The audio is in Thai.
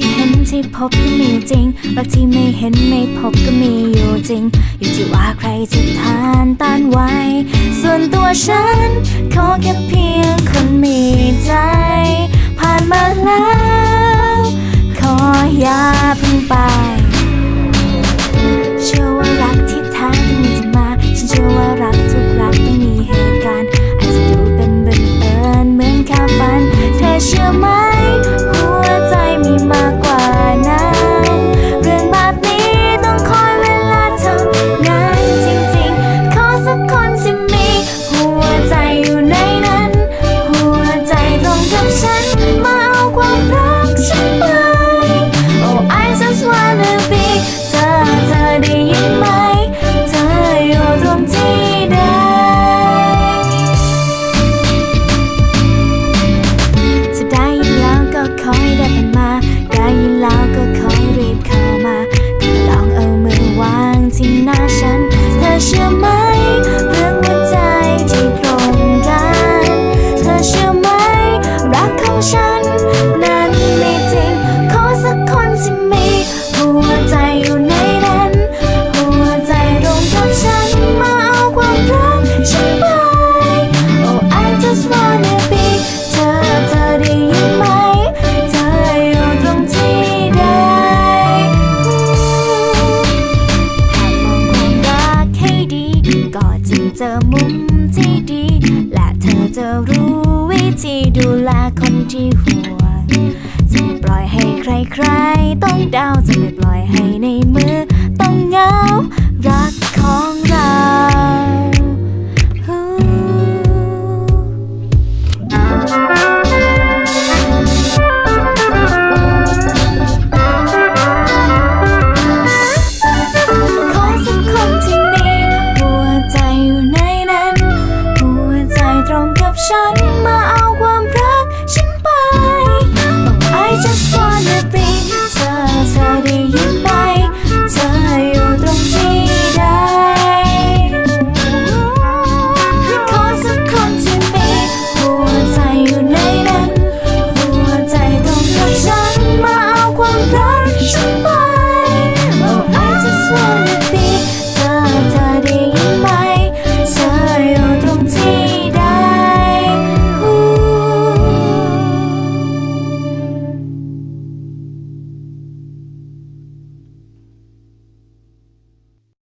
ที่เห็นที่พบก็มีจริง รักที่ไม่เห็นไม่พบก็มีอยู่จริง อยู่ที่ว่าใครจะทานต้านไว้ ส่วนตัวฉัน ขอแค่เพียงคนมีใจ ผ่านมาแล้ว ขออย่าพึ่งไป เจอมุมที่ดี และเธอจะรู้วิธีดูแลคนที่ห่วงจะไม่ปล่อยให้ใครๆ ต้องเดาจะไม่ปล่อยให้ในมือ sunshine